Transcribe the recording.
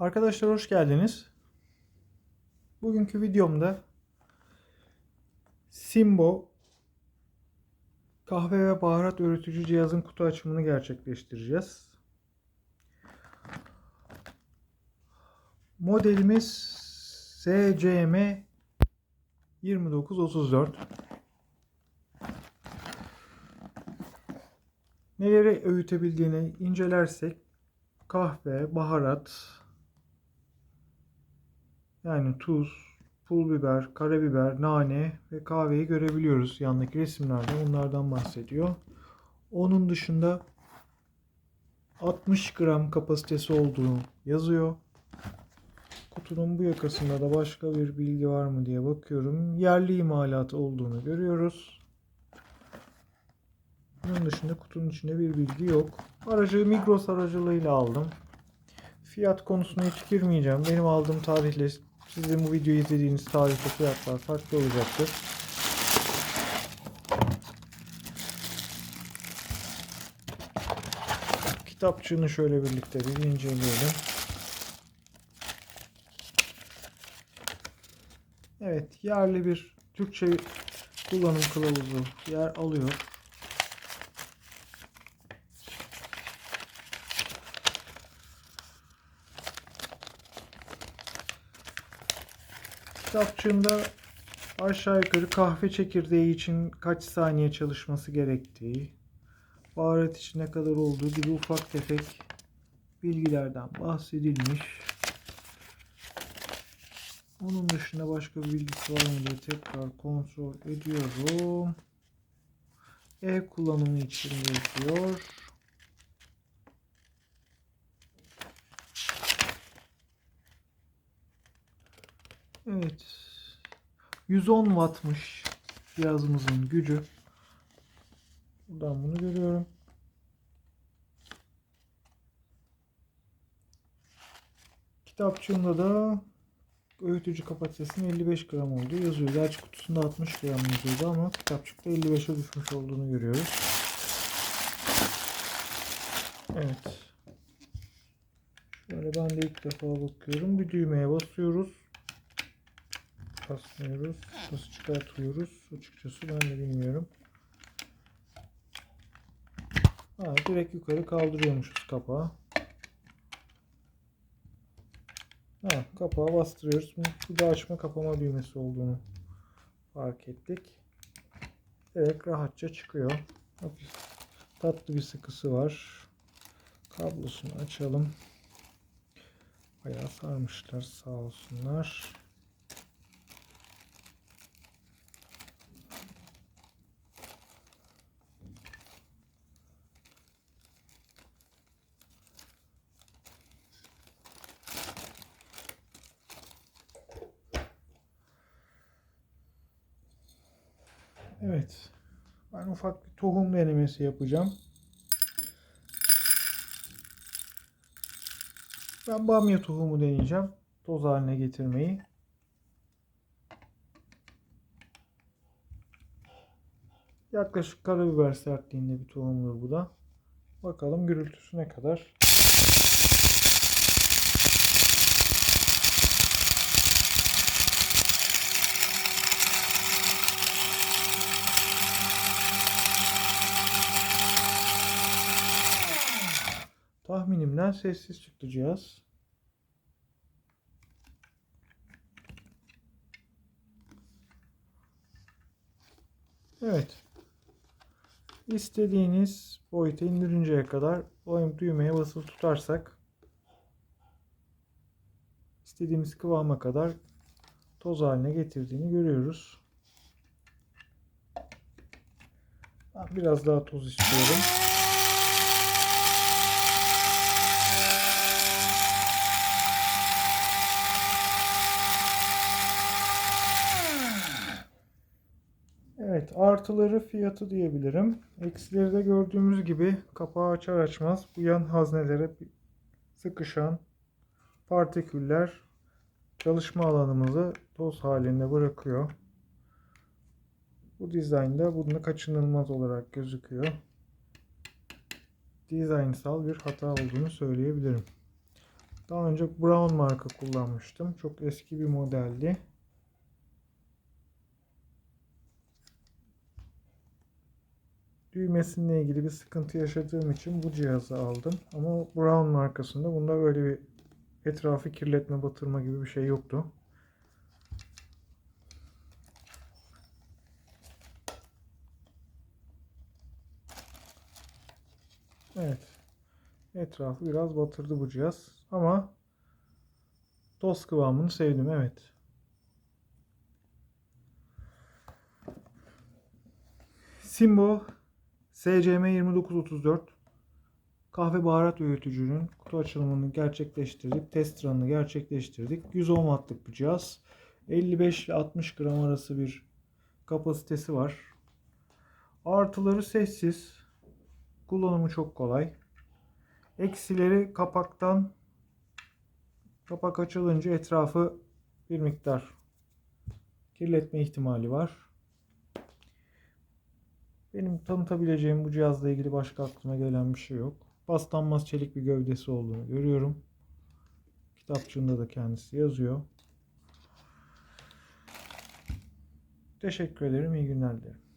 Arkadaşlar hoş geldiniz. Bugünkü videomda Simbo kahve ve baharat öğretici cihazın kutu açımını gerçekleştireceğiz. Modelimiz SCM 2934. Neleri öğütebildiğini incelersek kahve, baharat, yani tuz, pul biber, karabiber, nane ve kahveyi görebiliyoruz yandaki resimlerde. Onlardan bahsediyor. Onun dışında 60 gram kapasitesi olduğunu yazıyor. Kutunun bu yakasında da başka bir bilgi var mı diye bakıyorum. Yerli imalat olduğunu görüyoruz. Bunun dışında kutunun içinde bir bilgi yok. Aracı Migros aracılığıyla aldım. Fiyat konusuna hiç girmeyeceğim. Benim aldığım tarihle sizin bu videoyu izlediğiniz tarihte fiyatlar farklı olacaktır. Kitapçığını şöyle birlikte bir inceleyelim. Evet, yerli bir Türkçe kullanım kılavuzu yer alıyor. Kitapçığında aşağı yukarı kahve çekirdeği için kaç saniye çalışması gerektiği, baharat için ne kadar olduğu gibi ufak tefek bilgilerden bahsedilmiş. Onun dışında başka bir bilgisi var mı diye tekrar kontrol ediyorum. Ev kullanımı için yazıyor. Evet. 110 wattmış cihazımızın gücü. Buradan bunu görüyorum. Kitapçığında da öğütücü kapasitesinin 55 gram olduğu yazıyor. Gerçi kutusunda 60 gram yazıyordu ama kitapçıkta 55'e düşmüş olduğunu görüyoruz. Evet. Şöyle ben de ilk defa bakıyorum. Bir düğmeye basıyoruz basmıyoruz. Nasıl çıkartıyoruz? Açıkçası ben de bilmiyorum. Ha, direkt yukarı kaldırıyormuşuz kapağı. Ha, kapağı bastırıyoruz. Bu da açma kapama düğmesi olduğunu fark ettik. Direkt rahatça çıkıyor. Hafif tatlı bir sıkısı var. Kablosunu açalım. Bayağı sarmışlar sağ olsunlar. Evet. Ben ufak bir tohum denemesi yapacağım. Ben bamya tohumu deneyeceğim. Toz haline getirmeyi. Yaklaşık karabiber sertliğinde bir tohumdur bu da. Bakalım gürültüsü ne kadar. Tahminimden sessiz çıktı cihaz. Evet. İstediğiniz boyuta indirinceye kadar o düğmeye basılı tutarsak istediğimiz kıvama kadar toz haline getirdiğini görüyoruz. Biraz daha toz istiyorum. Evet artıları fiyatı diyebilirim. Eksileri de gördüğümüz gibi kapağı açar açmaz bu yan haznelere sıkışan partiküller çalışma alanımızı toz halinde bırakıyor. Bu dizaynda bunu kaçınılmaz olarak gözüküyor. Dizaynsal bir hata olduğunu söyleyebilirim. Daha önce Brown marka kullanmıştım. Çok eski bir modeldi. Düğmesinle ilgili bir sıkıntı yaşadığım için bu cihazı aldım. Ama Brown markasında bunda böyle bir etrafı kirletme, batırma gibi bir şey yoktu. Evet. Etrafı biraz batırdı bu cihaz. Ama toz kıvamını sevdim. Evet. Simbo SCM 2934 kahve baharat öğütücünün kutu açılımını gerçekleştirdik. Test run'ını gerçekleştirdik. 110 wattlık bir cihaz. 55 ile 60 gram arası bir kapasitesi var. Artıları sessiz. Kullanımı çok kolay. Eksileri kapaktan kapak açılınca etrafı bir miktar kirletme ihtimali var. Benim tanıtabileceğim bu cihazla ilgili başka aklıma gelen bir şey yok. Paslanmaz çelik bir gövdesi olduğunu görüyorum. Kitapçığında da kendisi yazıyor. Teşekkür ederim. İyi günler dilerim.